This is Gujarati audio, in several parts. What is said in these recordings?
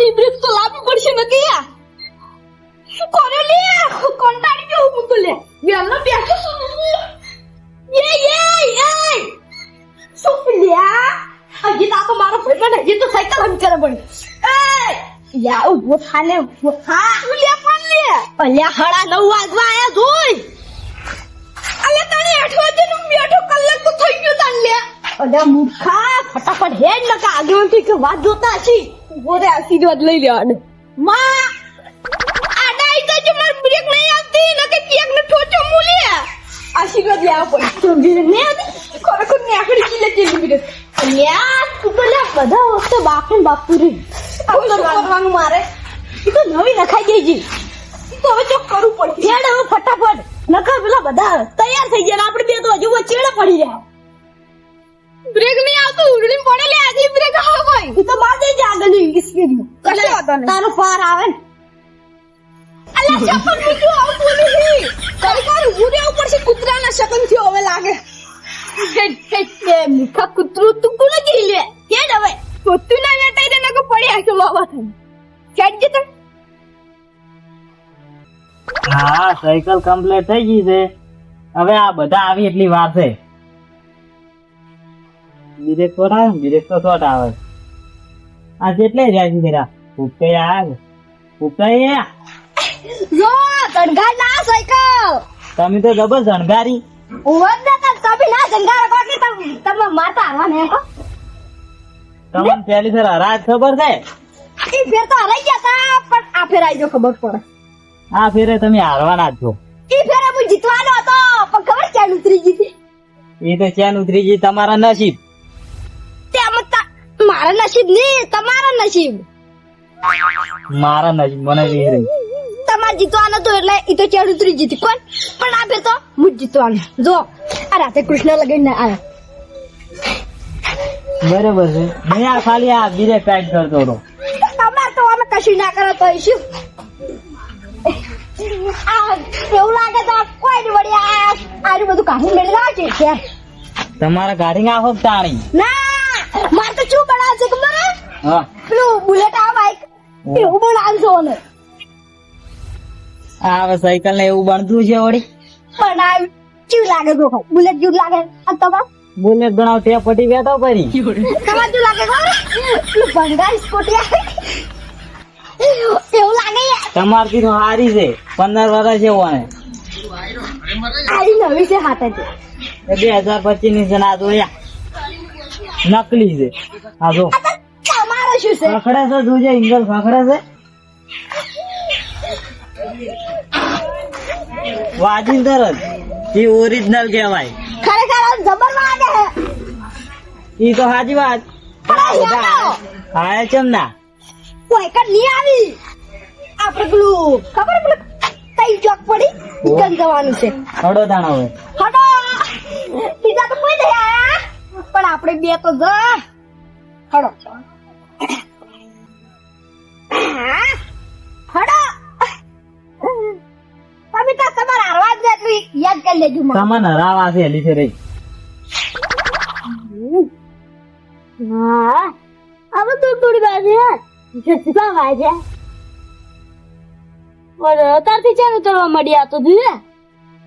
ની બ્રેક તો લાવવી પડશે ને કે કોને લે? ગયો હું તો લે. વેલો બેઠો છું. એ એ શું લ્યા? હજી તો મારો ભાઈ હજી તો સાયકલ હમ કરે પણ એ! યા ઊભો થાને ઊભો થા. પણ લે? અલ્યા હળા નવ વાગવા આયા જોઈ અલે તને આઠ વાગે નું બેઠો કલાક તો થઈ ગયો તાન લે અલ્યા, મૂર્ખા, ફટાફટ હેડ ન કા આગળ કે વાત જોતા હશી. રે આશીર્વાદ લઈ લેવાનો. માં આડાઈ તો જે માર બ્રેક નહીં આવતી ન કે કેક ને ઠોચો મૂલે આશીર્વાદ લેવા પડે. તો બ્રેક નહીં આવતી ખરેખર ને આખડી કિલે ચેલી બ્રેક અલ્યા તું બધા વખતે બાપ ને બાપુ રે. આવું તો કરવાનું? મારે? એ તો નવી નખાઈ ગઈ જી તો હવે ચોક કરવું પડશે. હેડ હવે ફટાફટ. નખા પેલા બધા તૈયાર થઈ ગયા આપણે બે તો હજુ વચ્ચે પડી રહ્યા. બ્રેક નહીં આવતો ઉડડી પડે લે આજે બ્રેક આવો ભાઈ ઈ તો માર જ આગળ સ્પીડ કશો વાતો નહીં. તારો પાર આવે ને. અલ્યા ચપ્પલ મૂક્યું આવું બોલી હી કઈ કર ઉભું રહેવું પડશે કૂતરાના શકનથી હવે લાગે. હેટ હેટ બે મીઠા કૂતરું તું કોને કી લે? હેડ હવે. કૂતરું ના વેટાઈ દે નકો પડી કે બાબા થઈ ચડ જે તમ હા સાયકલ કમ્પ્લીટ થઈ ગઈ છે. હવે આ બધા આવી એટલી વાર છે. બ્રેક શોટ આવે ને બ્રેક તો શોટ આવે. આ જેટલે રહ્યા છે તેરા ઉપકે યાર. ઉપકે જો તણગા ના સાયકલ. તમે તો જબર શણગારી ઉવર ના તમ તમે ના જંગાર કોકે તમ તમે માતા ને કો તમને પહેલી ફેર રાત ખબર છે? એ ફેર તો હરાઈ ગયા તા પણ આ ફેર આઈ જો ખબર પડે. આ ફેરે તમે હારવાના જ છો. એ ફેરે હું જીતવાનો હતો પણ ખબર ક્યાં ઉતરી ગઈ એ તો ચેન ઉતરી ગઈ? તમારા નસીબ. તા મારા નસીબ નહીં તમારા નસીબ. મારા નસીબ મને વિહરી તમારે જીતવાનો તો એટલે ઈ તો ચેડ ઉતરી જીતી. કોણ? પણ આપે તો હું જીતવાનો. જો આ રાતે કૃષ્ણ લગાઈને આવ્યા બરોબર છે. મેં આ ખાલી આ બીરે પેક કરતો હતો. તમારે તો અમે કશું ના કરો તો શું? આ એવું લાગે તો કોઈ નહીં વળી આ આનું બધું કાઢી મેળવા છે. તમારા ગાડી ના હોપ તાણી. ના મારે તો શું બનાવશે ખબર હે? પેલું બુલેટ આ બાઈક એવું બનાવશો ને આ સાયકલ ને એવું બનતું છે વળી. બનાવ કેવું લાગે તો બુલેટ જેવું લાગે? આ તમાર બુલેટ બનાવ તે પટી બેઠો પરી. તમાર જેવું લાગે ખબર? ભંગાર સ્કૂટી એવું લાગે તમારથી તો હારી છે. પંદર વર્ષ છે ને. આરી નવી છે હાથે છે બે હજાર પચીસની છે ને આ તો યા નકલી છે. હા જો. તમારો શું છે? ખખડે છે જોજે ઇંગલ ખખડે છે. વાજીન તરત એ ઓરિજિનલ કહેવાય. ખરેખર આ જબર વાગે હે ઈ તો હાજી વાત. હા ચમ ના. કોઈ કરની આવી. આપણે પેલું ખબર પેલું તઈ ચોક પડી? ગંગવાનું જવાનું છે. હડો દાણો હવે હટો બીજા તો કોઈ નહીં આયા પણ આપણે બે તો જ ખડો ખડો તમે તો તમારા આવાજ ને એટલું યાદ કરી લેજો મને. તમને હરાવા છે લીધે રહી. હા. હવે તો થોડી બાજુ હે. જસકા વાજે ઓરે અત્યારથી ચાલ ઉતરવા મળી આ તો ધીરે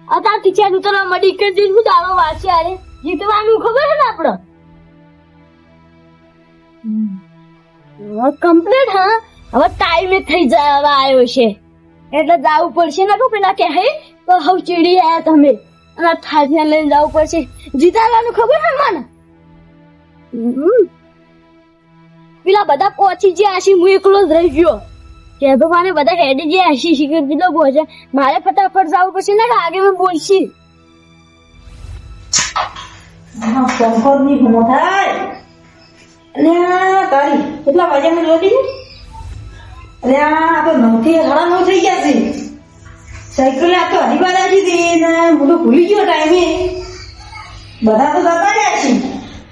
અત્યારથી ચાલ ઉતરવા મળી કે દિન હું દાડો વાંચી આરે જીતવાનું ખબર છે ને આપણે કમ્પ્લીટ હા? હવે ટાઈમે થઈ જવા આવ્યો છે. એટલે જવું પડશે ને પેલા કે, હે, તો હવે ચીડી આયા તમે. અને થાજને લઈને જવું પડશે. જીતાવાનું ખબર છે મને. પેલા બધા પહોંચી ગયા હશે હું એકલો જ રહી ગયો. કે તો મને બધા હેડી ગયા હશે શીખર દીધો પહોંચે મારે ફટાફટ જવું પડશે ને આગળ આગે મેં બોલશી? પંખો ની ભમો થાય. અને તારી, કેટલા વાગ્યા મેં લોટી અને આ તો નવથી સાડા નવ થઈ ગયા છે. સાયકલ આ તો હરીબાર આવી હતી ને બધું ભૂલી ગયો ટાઈમે બધા તો જતા રહ્યા છે.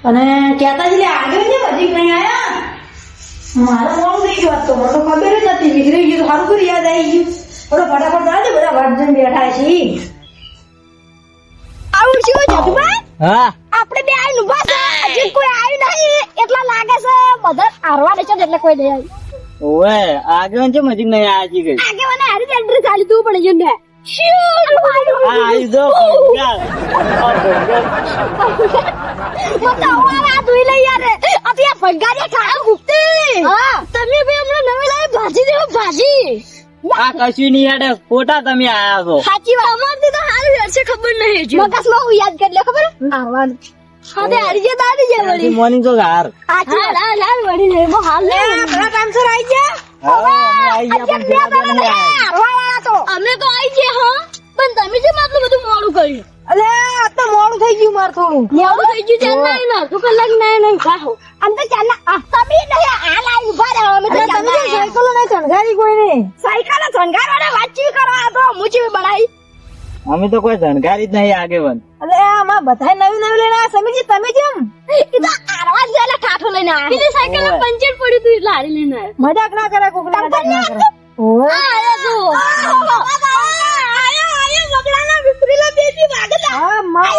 અને કહેતા જ આગળ છે હજી કઈ આયા? મારો મોડું થઈ ગયું તો, મને ખબર જ નથી. વિગરી ગયું સારું કરી યાદ આવી ગયું. થોડો ફટાફટ જાજે બધા વાટ બેઠા છે. આવું શું જતુભાઈ હા. આપણે બે આવીને ઊભા છે. હજી કોઈ આવ્યું નહીં. એટલા લાગે છે બધા હારવા દે છે એટલે કોઈ નહીં આવ્યું ઓએ આગળ છે મજી નહીં આ જી ગઈ આગે મને હારી એન્ટ્રી ચાલી તું પણ જઈને આ આઈ જો ભંગાર. આ ધોઈ લઈ યાર. અબે આ ભંગારી ખાવા ગુપ્તી હા. તમે બે હમણાં નવી લાવી ભાજી દેવો ભાજી. આ કશું નહીં યાર ખોટા તમે આયા છો. સાચી વાત. અમારથી તો છે. ખબર નહીં મગસમાં હું યાદ કરી લે ખબર? આવવાનું હવે હારી ગયા દાડી જાય વળી. મોર્નિંગ જો હાર. સાચી વાત હા. હાલ વળી લે મો હાલ લે. પેલા ટાઈમસર આવી ગયા? હા, અમે તો. નહીં અમે તો આઈ ગયા હો. પણ તમે જેમ આટલું બધું મોડું કર્યું. અલે આ તો મોડું થઈ ગયું માર થોડું મોડું થઈ ગયું ચાલ નહીં ના તું કલાક નહીં નહીં ખાહો આમ તો ચાલ આ તમે નહીં આ લાઈ ઊભા રહો અમે તો તમે સાયકલો નહીં શણગારી કોઈને. સાયકલ સંઘારવાને વાતચીત કરવા તો મુચી બનાવી અમે તો કોઈ જાણકારી જ નહીં આગેવન અરે આમાં બધાય નવી નવી લઈને આ સમીજી તમે કેમ એ તો આરવા જ એટલે ઠાઠો લઈને આવ્યા પેલી સાયકલ પંચર પડ્યું તું એટલે લઈને આવ્યા મજાક ના કરે કોક મજાક ના કરે. આયા આયા આયા હા માં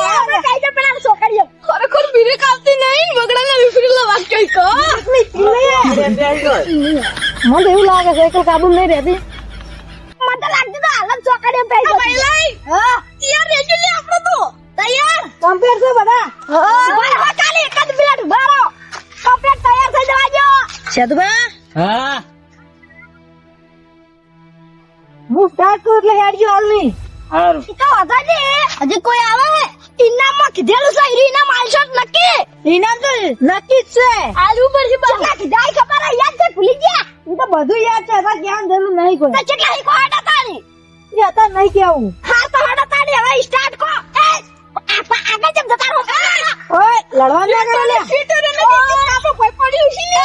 કઈ દે પેલા છોકરીઓ ખરેખર બીરે કાપતી નહીં કો મને એવું લાગે સાયકલ કાબુ નહીં રહેતી જો સેતુભા હા? હું સ્ટાર્ટ કરું એટલે હેડજો હાલ નહીં હારું તો હતા ને હજી કોઈ આવે ઇનામમાં કીધેલું છે ઇનામ આલશો નક્કી? ઇનામ તો નક્કી જ છે. કીધા ખબર યાદ છે? ભૂલી ગયા? એ તો બધું યાદ છે. જરૂર નહીં કોઈ. તો કેટલા હી કોડ હતા એ નહીં કેવું હા તો હડા તાડી હવે સ્ટાર્ટ કો એ આગળ જેમ જતા રહો ઓય લડવા ના કરે લે કોઈ પડ્યું છે ને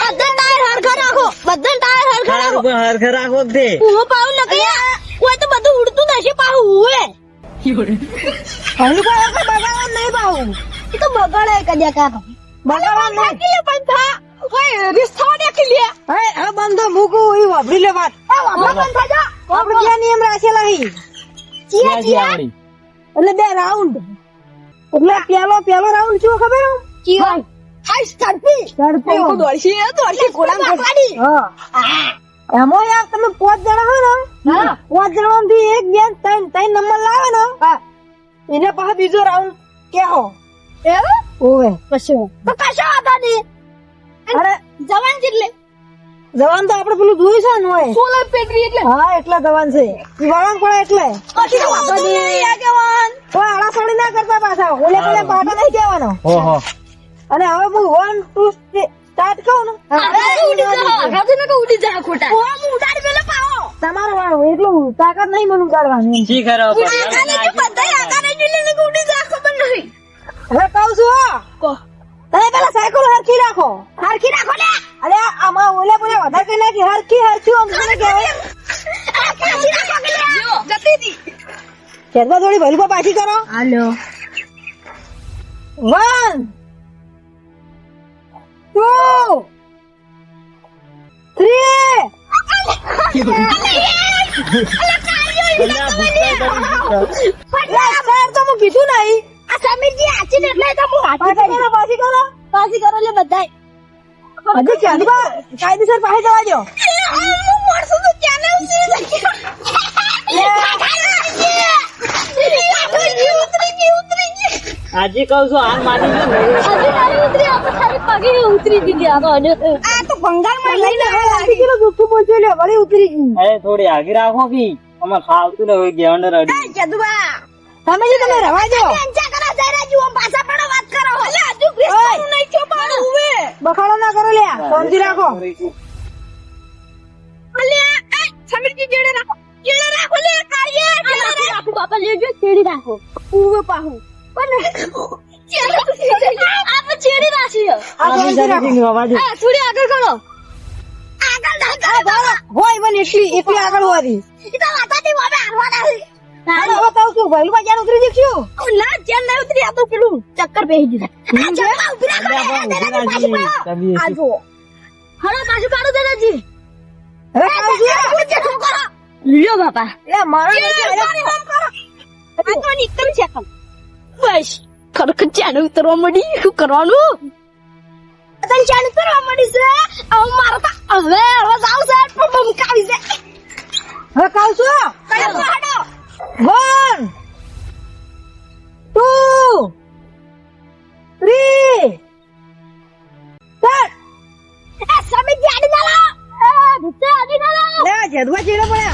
બધા ટાયર હરખા રાખો બધા ટાયર હરખા રાખો હરખે રાખો તે હું પાઉં ન કયા કોઈ તો બધું ઉડતું નશે પાઉં હુએ કોઈ આપણે બગાડવા નહીં પાવું એ તો બગાડે કદ્યા કા બગાડવા નહીં નાખી લે પણ થા ઓય રિસ્તો નાખી લે હવે આ બંધો મૂકું એ વાપરી લે વાત આ વાપરો બંધ જા ક્યાં નિયમ રાખેલા હી ચિયા આવડી એટલે બે રાઉન્ડ એટલે પેલો પેલો રાઉન્ડ શું ખબર? હે? હાઈ ઝડપી ઝડપી અંકો દોડશી દોડશી કોલામ પાડી હા. એમાં યાર તમે પાંચ જણા હો ને. પાંચ જણા થી એક બે ત્રણ ત્રણ નંબર લાવે ને એને પાછો બીજો રાઉન્ડ કેહો એવું? ઓવે કશું તો કશો વાંધો નહીં. અરે. જવાન જેટલે. જવાન તો આપણે પેલું જોયું છે ને હોય સોલર પેટરી એટલે? હા એટલે જવાન છે. ઈ વળાંક પડે એટલે. પછી નહીં કોઈ આળાસળી ના કરતા પાછા. ઓલે પેલે પાટો નહીં જવાનો ઓહો અને હવે હું વન ટુ સ્ટાર્ટ કહું ને? ઉડી જા ખોટા. ઓ હું ઉડાડી પેલે પાવો તમારો વાળો એટલું તાકાત નહીં મને ઉડાડવાની શી ખરો ઉડી જા ખબર નહીં. હવે કહું છું તમે પેલા સાયકલ હરખી રાખો. હરખી રાખો લે અરે આમાં ઓલે બોલે વધારે કઈ નાખી. હરખી હરખી આમ કોને કહેવાય આ કાચી રાખો કે લે જો ગતિથી ખેતમાં થોડી ભલકો પાછી કરો. હાલો. વન. ટુ. થ્રી. તો હું કીધું નહીં. આ સમીરજી આચી એટલે તો હું પાછી કરો પાછી કરો. એટલે કરો લે બધાય. હજી ખેતમાં કાયદેસર પાછી જવા દો આજે કહું છું હાલ માની ને. ઉતરી દીધી આ તો બંગાળમાં લઈને પાછી કિલો દુઃખ પહોંચ્યો લ્યો વળી ઉતરી ગઈ. અરે થોડી આગી રાખો કે અમાર ખાવતું ને હોય ગયા અંદર અડી જદુબા તમે જે તમે રવા દો પેંચા કરો જરા જુઓ પાછા પડો વાત કરો. અલે હજુ ક્રિસ્તનું નહીં છો પણ ઉવે. બખાડો ના કરો લ્યા. શાંતિ રાખો. સમીરજી જેડે રાખો. જેડે રાખો લે કાર્ય જેડે રાખો. બાપા લેજો છેડી રાખો. ઉવે પાહુ પણ આ છેડી રાખી આ શાંતિ રાખો. અવાજ આ થોડી આગળ કરો. આગળ ના કરો હોય મને એટલી એટલી આગળ હોવાથી. તો વાતાથી વાવે હારવાના અને હવે કહું છું ભૈલું બજાર ઉતરી જઈશું. ના જેલ નહીં ઉતરી આ તો પેલું ચક્કર બેહી ગયું આ ચક્કર ઉતરી આ તો પાછું પાડો. આ જુઓ. હલો પાછું પાડો દાદાજી. હવે કહું છું લ્યો બાપા. એ મારો આ તો નીકળ છે કમ બસ. ખરેખર ચાલો ઉતરવા મળી શું કરવાનું? તને ઉતરવા કરવા મળી છે? હવે મારે હવે હવે જાવ છે પણ બમકાવી છે હવે કહું છું. કયો હાડો વન ટુ થ્રી સ્ટાર્ટ એ સમી જાડી ના એ ભૂતે આડી ના લે જેદવા જીરો પડ્યા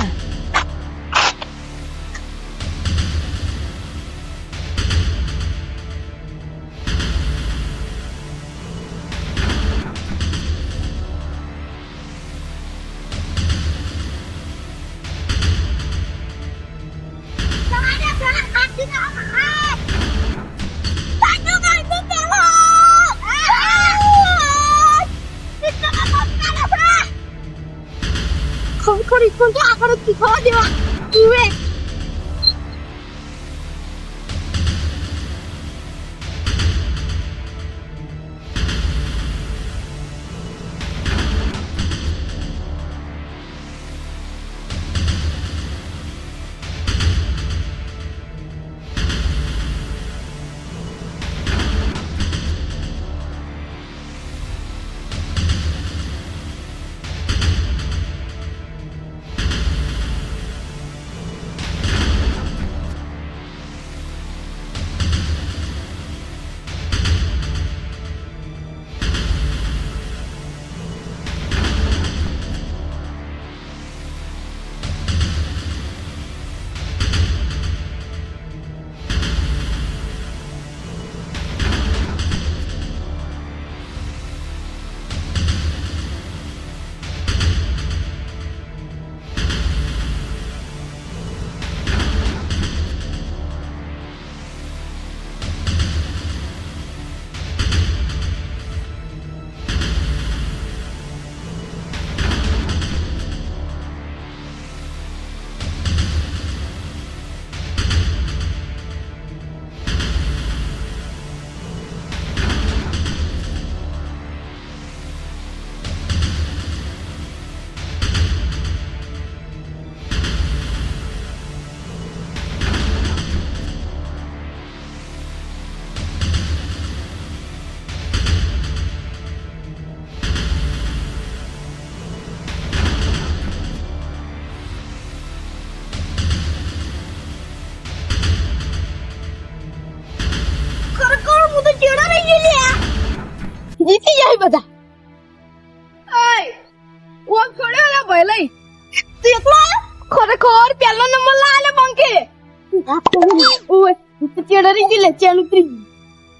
તો ચેડા રહી ગઈ લે ચેન ઉતરી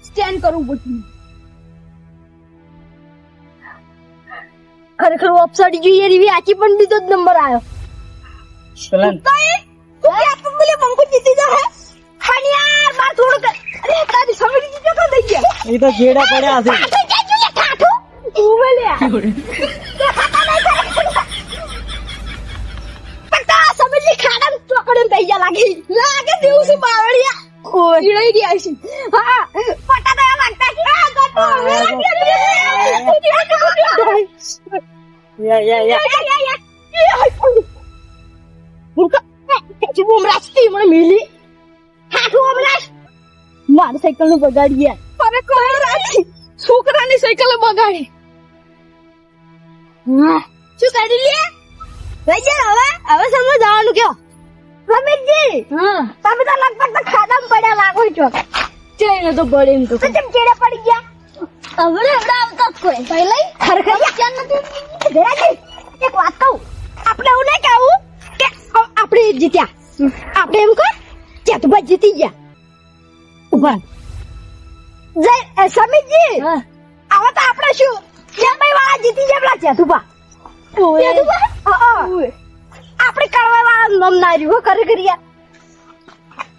સ્ટેન્ડ કરું બધું. ખરેખર ઓફસાઈડ જોઈએ રીવી આચી પણ બીજો જ નંબર આવ્યો. કઈ તું કે આપ બોલે બંકો જીતી જા હે યાર માર થોડું કર અરે તારી સમજી જીતો તો દઈ ગયા? એ તો જેડા પડ્યા છે. લાગે. દેવું છે બાવળિયા. ચીડાઈ ગયા છે. હા પટા તો એમ લાગતા કે આ ગટો હવે યા યા યા. મારી સાયકલનું બગાડી યાર અરે કોઈ રાખી છોકરાની સાયકલ બગાડી. હા. શું કરી લે? ભાઈ હવે. હવે સમજ જવાનું કયો? રમેશજી હા. તમે તો લગભગ તો ખાડામાં પડ્યા લાગો છો. ચેને તો પડી તો કેમ ચેડે પડી ગયા. હવે હમણાં આવતા કોઈ. પહેલા ખરખર? ક્યાં નથી ઘરાજી એક વાત કહું. આપણે એવું નહીં કહેવું કે આપણે જીત્યા. આપણે એમ કહો ચેતુભાઈ જીતી ગયા. ઊભા જય અ, સમીરજી હવે તો આપણે શું? ચેતભાઈ વાળા જીતી ગયા પેલા ચેતુભા ચેતુભા હા. આપણે કરવા વાળા નામ ના રહ્યું હો, ખરેખર યાર.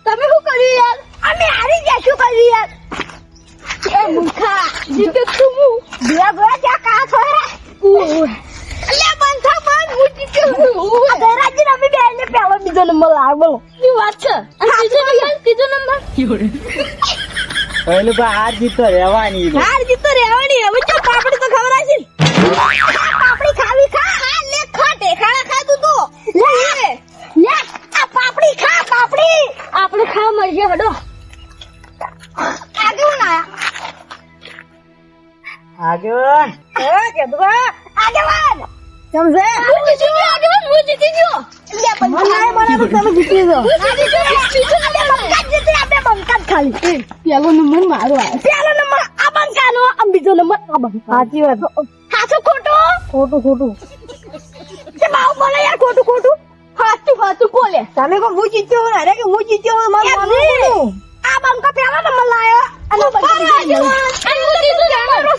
તમે શું કર્યું યાર? અમે હારી ગયા શું કર્યું યાર? એ મુખા જીતે તું હું? ભેગા ભેગા જ્યાં કા છો રે અલ્યા બંધા બંધ હું જીતે આ ગેરાજી ને અમે બે ને પેલો બીજો નંબર લાવ બોલો શું વાત છે. બીજો નંબર? ત્રીજો નંબર? પહેલું ભાઈ હાર જીત તો રહેવાની. હાર જીતો રહેવાની હવે ચો પાપડી તો ખબર હશે પાપડી ખાવી ખા. લે ખા ટેખાડા ખાધું તો? લે લે આ પાપડી ખા પાપડી. આપણે ખા મરજે હડો. આગળ ના આગળ એ કેદુભા? આગળ સમજે? હું જીતી ગયો આગળ હું જીતી ગયો લે મને મને તમે જીતી જાઓ. પેલો નંબર મારો આવ્યો પેલો નંબર આ બંકાનો આમ બીજો નંબર આ બંકા સાચી વાત. સાચું ખોટું? ખોટું ખોટું. તે બાવ બોલે યાર ખોટું ખોટું. સાચું સાચું બોલે. તમે કો હું જીત્યો હોય અરે કે હું જીત્યો હોય મારું. આ બંકા પેલો નંબર લાયો. અને નંબર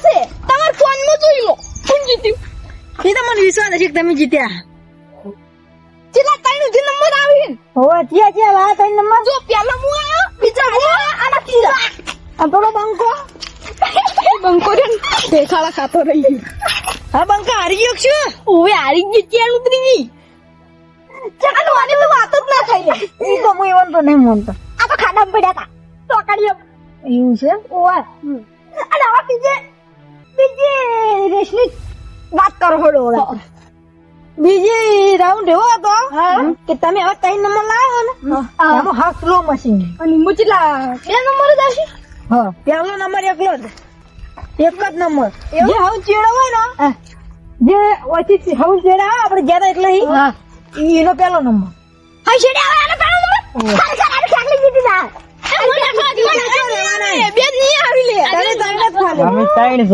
છે. તમાર ફોનમાં જોઈ લો. હું જીત્યું એ તો મને વિશ્વાસ કે તમે જીત્યા. ચેલા ત્રણ જે નંબર આવી હવે ત્યાં ત્યાં લાયા ત્રણ નંબર. જો પેલો આયો બીજો મુ આયો અને આ પેલો બંકો. બંકો રે દેખાડા ખાતો રહી ગયો. હા બંકા હારી ગયો શું? ઓવે હારી ગઈ ત્યાં ઉતરી ચાલો આની તો વાત જ ના થઈ લે એ તો હું એવન તો નહીં માનતો. આ તો ખાડામાં પડ્યા હતા ચોકડીઓ. એવું છે? ઓવે. અને હવે બીજે બીજી રેસની વાત કરો થોડો ઓલા બીજી રાઉન્ડ એવો હતો હા. કે તમે હવે ત્રણ નંબર લાવ્યો ને? હા. એમાં હાફ સ્લો મશીન અને મુચલા બે નંબર જ હશે હા. પહેલો નંબર એકલો જ. એક જ નંબર. જે હવ ચેડો હોય ને? જે ઓછી હવ ચેડા આપણે જ્યાં એટલે ઈ, હા. ઈ એનો પેલો નંબર. હા ચેડા આવે આનો પેલો નંબર? તમે ત્રણ જ? ખાલી જ?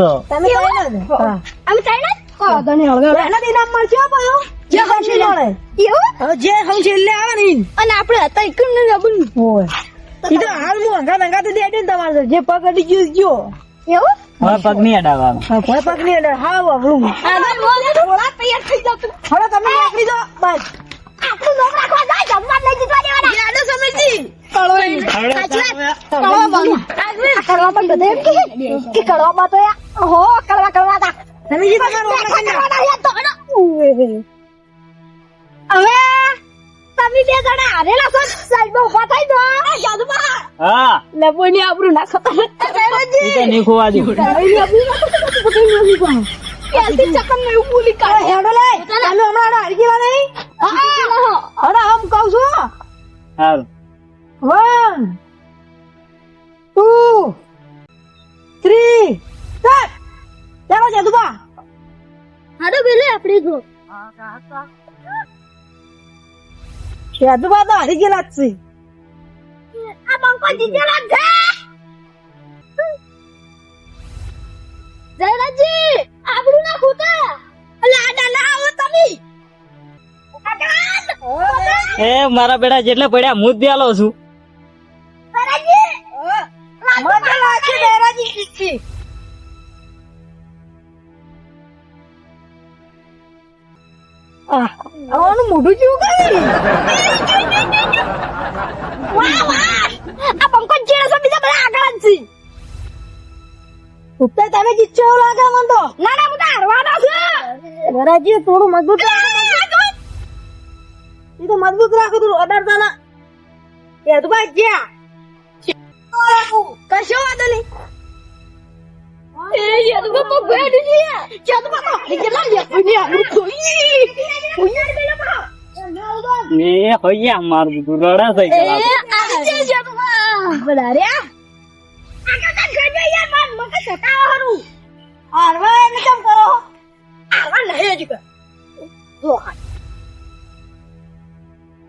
હવે હવ હોય પગ અડી ગયું ગયો. એવું? હવે પગ નહીં અડાવવાનો હા પગની અંદર હાવ અવળું. આ બોલે થોડા તૈયાર થઈ જાવ હવે તમે નીકળી જાઓ બસ. આપણું નોક રાખવા જાય જમવા લઈ જવા દેવાના યાદ સમજી કળવા બંધ કળવા એમ કે કે કળવામાં તો હો કળવા કળવા તા. તમે જે તમારું ઓપરેશન ના- કળવાના યાદ તો. હડો. હવે તમે બે જણા હારેલા છો સાઈડમાં ઊભા થઈ દો યાદમાં હા. લેબોની આબરૂ ના ખતા એ તો નહીં ખોવા દઉં પેલથી ચક્કર ને એવું બોલી કાઢે. હેડો લે. તમે હમણાં હારી ગયા નહીં અરે આમ કહું છું. સારું વન ટુ થ્રી સ્ટાર્ટ. ચાલો જદુબા હાડો બેલે આપણે જો. જદુબા તો હારી ગયેલા જ છે. આ બંકો જીતેલા છે જયરાજી આબરૂ ના ખોટા અલે આડા ના આવો તમે એ મારા બેટા જેટલા પડ્યા હું જ બેલો છું. મોઢું જેવું કરી. વાહ વાહ આ પંકજ જેડા છે બીજા બધા આગળ જ છે ઉપર તમે જીતશો એવું લાગે મને તો ના ના બધા હારવાના છું વરાજી થોડું મજબૂત એ તો મજબૂત રાખો તું અડાડતા ના ભાઈ જ્યાં કશો વાંધો નહીં એ કેટલા એ મારું રડા થઈ એ ગયું બધારે આગળ તા ગજે યાર માર મકે સટાવા હરું હારવા એટલે કેમ કરો? આવા નહીં હજી કર. જો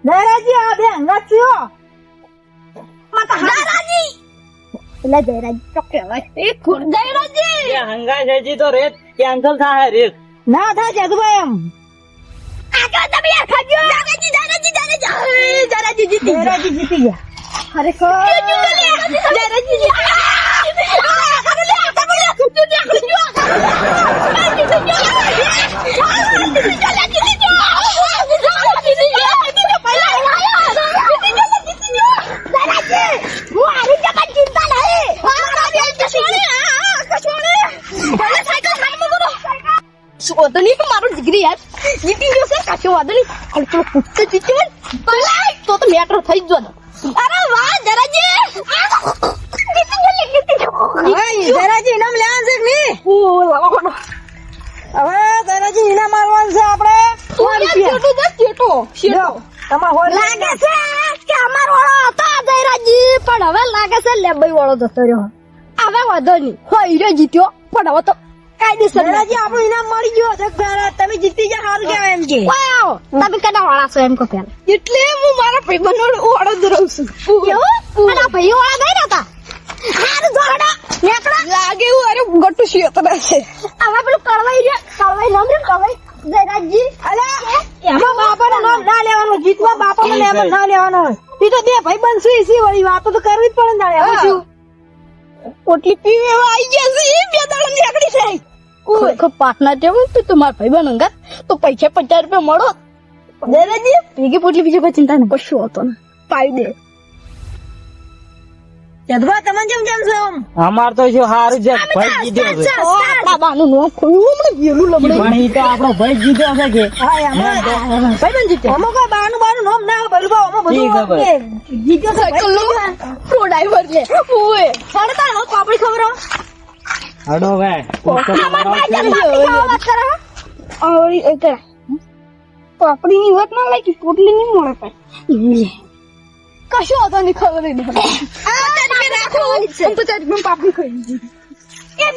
બેરાજી આ બે હંગાત થયો માતા હારાજી એટલે જયરાજ ચોકે હવે. એ ખુર જયરાજી? હંગા જજી તો રેત કેન્સલ થાય રેત ના થાય યદુબા એમ. આગળ તમે યાર ખાજો જયરાજી જયરાજી જયરાજી જયરાજી જીતી ગયા. વાંધો નહીં મારો દીકરી યાર જીતી ગયો છે કશો વાંધો નહીં. પેલો કૂદકો જીત્યો તો તો મેટર થઈ જ જોત પણ હવે લાગે છે લેબઈ વાળો જતો રહ્યો. હવે વાંધો નહીં. હોય હીરો જીત્યો. પણ હવે તો કાયદેસર દાદાજી આપણું ઇનામ મળી ગયું જગભરા તમે જીતી ગયા સારું કહેવાય એમ કે. ઓય તમે કદા વાળા છો એમ કહો પેલા. એટલે હું મારા ભાઈબંધો ઓળો રહું છું. એવું? અને ભાઈઓ વાળા ગઈ હતા હારું નેકડા લાગે અરે ગટુ શિયો તો છે. આમાં પેલું કળવાઈ રે કળવાઈ નામ રે કળવાઈ? જયરાજજી? અલે એમાં બાપાનું નામ ના લેવાનું. જીતમાં બાપાનું નામ જ ના લેવાનું હોય. ઈ તો બે ભાઈ બનશું સુઈ સી વળી વાતો તો કરવી જ પડે ને તારે હવે શું ઓટલી પીવે આઈ ગયા છે એ બે દાડા નીકળી છે. ખરેખર પાટના જેવું તો તમારા ભાઈ બન અંગત તો પૈસા પચાસ રૂપિયા મળો. દાદાજી ભેગી પોટલી બીજી કોઈ ચિંતા નહીં. કશું હતો ને પાઈ દે. જગભા તમને જેમ જેમ છે અમાર તો સારું છે. ભાઈ જીત્યો છે. આપણા બાનું નામ ખોયું હમણાં વેલું લમડે પણ તો આપણો ભાઈ જીત્યો છે કે. હા એમાં ભાઈ બન જીતે આમાં કોઈ બાનું બાનું નામ ના હોય ભલું આમાં બધું ઠીક છે ભાઈ. કે જીત્યો છે. ભાઈ પ્રો ડ્રાઈવર લે ઓએ સાડે તાર હવે પાપડી ખબર હડો એકડા પાપડી ની વાત ના લાગી કોટલી ની મળે પાછી કશું હતો નહીં ખબર નહીં પચાસ રૂપિયા પાપડી ખાઈ એમ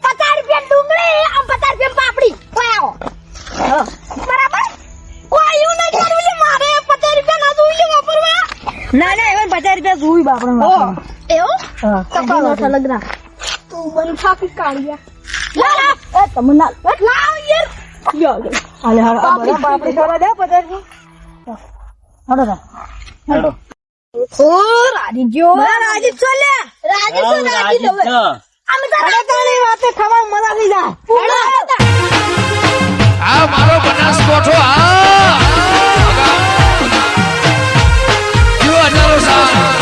પચાસ રૂપિયા ડુંગળી આમ પચાસ રૂપિયા પાપડી કોઈ આવો બરાબર કોઈ એવું નહીં કરવું મારે પચાસ રૂપિયા ના જોઈ વાપરવા ના ના એમાં પચાસ રૂપિયા જોઈ બાપડે એવું હા અલગ રાખ તું બન થાકી કાઢ્યા એ ના લાવ યાર પાપડી ખાવા દે પચાસ રૂપિયા હડો હડો ઓ રાજી ગયો રાજી છો લે. રાજી છો રાજી છો અમે તારે તારી વાતે ખબર મજા થઈ જાય. આ મારો બનાસ કોઠો આ. કયો અનારો સાહેબ